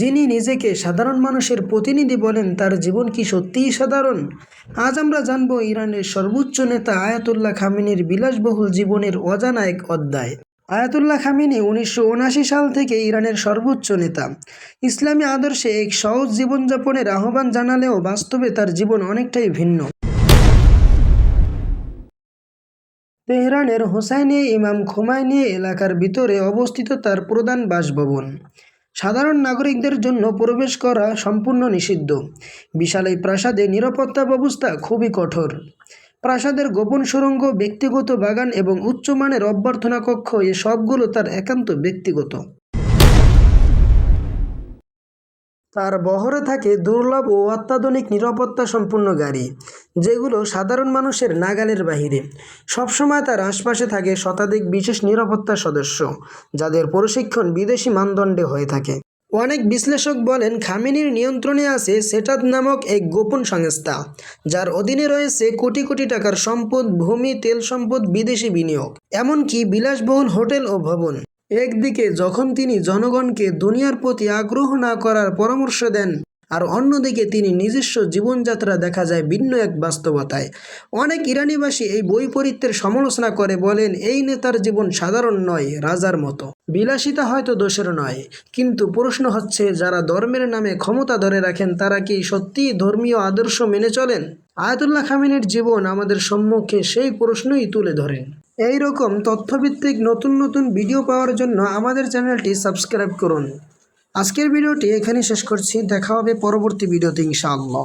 যিনি নিজেকে সাধারণ মানুষের প্রতিনিধি বলেন, তার জীবন কি সত্যিই সাধারণ? আজ আমরা জানব ইরানের সর্বোচ্চ নেতা আয়াতুল্লাহ খামিনির বিলাসবহুল জীবনের অজানা এক অধ্যায়। আয়াতুল্লাহ খামিনি উনিশশো উনআশি সাল থেকে ইরানের সর্বোচ্চ নেতা। ইসলামী আদর্শে এক সহজ জীবনযাপনের আহ্বান জানালেও বাস্তবে তার জীবন অনেকটাই ভিন্ন। তেহরানের হোসাইনি ইমাম খোমাইনি এলাকার ভিতরে অবস্থিত তার প্রধান বাসভবন। সাধারণ নাগরিকদের জন্য প্রবেশ করা সম্পূর্ণ নিষিদ্ধ। বিশাল এই প্রাসাদে নিরাপত্তা ব্যবস্থা খুবই কঠোর। প্রাসাদের গোপন সুরঙ্গ, ব্যক্তিগত বাগান এবং উচ্চমানের অভ্যর্থনা কক্ষ, এ সবগুলো তার একান্ত ব্যক্তিগত। তার বহরে থাকে দুর্লভ ও অত্যাধুনিক নিরাপত্তা সম্পন্ন গাড়ি, যেগুলো সাধারণ মানুষের নাগালের বাহিরে। সবসময় তার আশপাশে থাকে শতাধিক বিশেষ নিরাপত্তা সদস্য, যাদের প্রশিক্ষণ বিদেশি মানদণ্ডে হয়ে থাকে। অনেক বিশ্লেষক বলেন, খামিনির নিয়ন্ত্রণে আছে সেটাত নামক এক গোপন সংস্থা, যার অধীনে রয়েছে কোটি কোটি টাকার সম্পদ, ভূমি, তেল সম্পদ, বিদেশি বিনিয়োগ, এমনকি বিলাসবহুল হোটেল ও ভবন। একদিকে যখন তিনি জনগণকে দুনিয়ার প্রতি আগ্রহ না করার পরামর্শ দেন, আর অন্যদিকে তিনি নিজস্ব জীবনযাত্রা দেখা যায় ভিন্ন এক বাস্তবতায়। অনেক ইরানিবাসী এই বৈপরীত্যের সমালোচনা করে বলেন, এই নেতার জীবন সাধারণ নয়, রাজার মতো। বিলাসিতা হয়তো দোষের নয়, কিন্তু প্রশ্ন হচ্ছে, যারা ধর্মের নামে ক্ষমতা ধরে রাখেন, তারা কি সত্যিই ধর্মীয় আদর্শ মেনে চলেন? আয়াতুল্লাহ খামিনের জীবন আমাদের সম্মুখে সেই প্রশ্নই তুলে ধরেন। এই রকম তথ্যভিত্তিক নতুন নতুন ভিডিও পাওয়ার জন্য আমাদের চ্যানেলটি সাবস্ক্রাইব করুন। আজকের ভিডিওটি এখানে শেষ করছি। দেখা হবে পরবর্তী ভিডিওতে ইনশাআল্লাহ।